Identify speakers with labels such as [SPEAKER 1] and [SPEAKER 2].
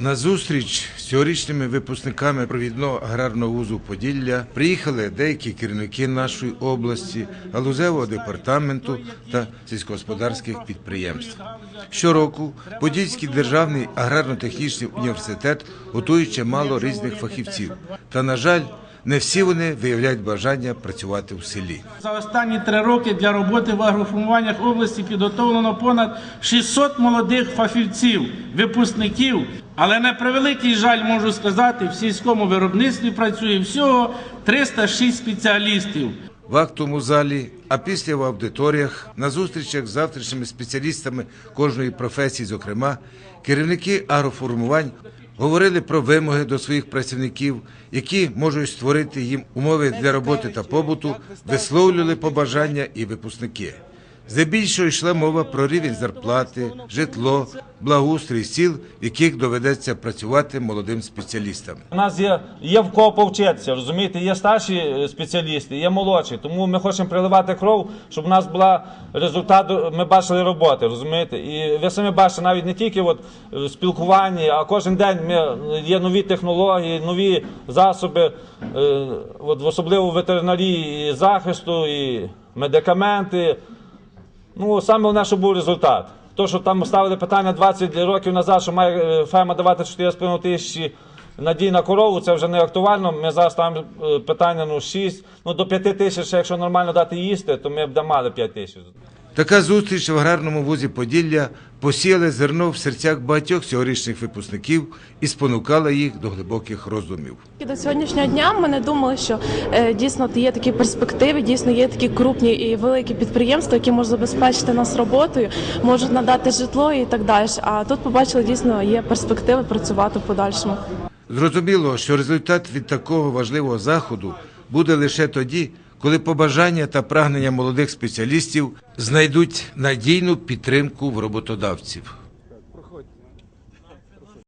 [SPEAKER 1] На зустріч з цьогорічними випускниками провідного аграрного вузу Поділля приїхали деякі керівники нашої області, галузевого департаменту та сільськогосподарських підприємств. Щороку Подільський державний аграрно-технічний університет готує чимало різних фахівців. Та, на жаль, не всі вони виявляють бажання працювати в селі.
[SPEAKER 2] За останні три роки для роботи в агроформуваннях області підготовлено понад 600 молодих фахівців, випускників. Але на превеликий жаль можу сказати, в сільському виробництві працює всього 306 спеціалістів.
[SPEAKER 1] В актовому залі, а після в аудиторіях, на зустрічах з завтрашніми спеціалістами кожної професії, зокрема, керівники агроформувань говорили про вимоги до своїх працівників, які можуть створити їм умови для роботи та побуту, висловлювали побажання і випускники. Здебільшого йшла мова про рівень зарплати, житло, благоустрій сіл, в яких доведеться працювати молодим спеціалістам.
[SPEAKER 3] У нас є, є в кого повчитися, розумієте, є старші е, спеціалісти, є молодші. Тому ми хочемо приливати кров, щоб у нас була результат, ми бачили роботи, розумієте. І ви самі бачите, навіть не тільки от в спілкуванні, а кожен день ми, є нові технології, нові засоби, е, от особливо в ветеринарії і захисту, і медикаменти. Ну, саме в щоб був результат. То, що там ставили питання 20 років назад, що має е, ферма давати 4,5 тисячі надій на корову, це вже не актуально. Ми зараз ставимо е, питання ну, 6, ну до 5 тисяч, якщо нормально дати їсти, то ми б дамали 5 тисяч.
[SPEAKER 1] Така зустріч в аграрному вузі Поділля посіяла зерно в серцях багатьох цьогорічних випускників і спонукала їх до глибоких роздумів.
[SPEAKER 4] До сьогоднішнього дня ми не думали, що е, дійсно є такі перспективи, дійсно є такі крупні і великі підприємства, які можуть забезпечити нас роботою, можуть надати житло і так далі. А тут побачили, дійсно є перспективи працювати в подальшому.
[SPEAKER 1] Зрозуміло, що результат від такого важливого заходу буде лише тоді, коли побажання та прагнення молодих спеціалістів знайдуть надійну підтримку в роботодавців.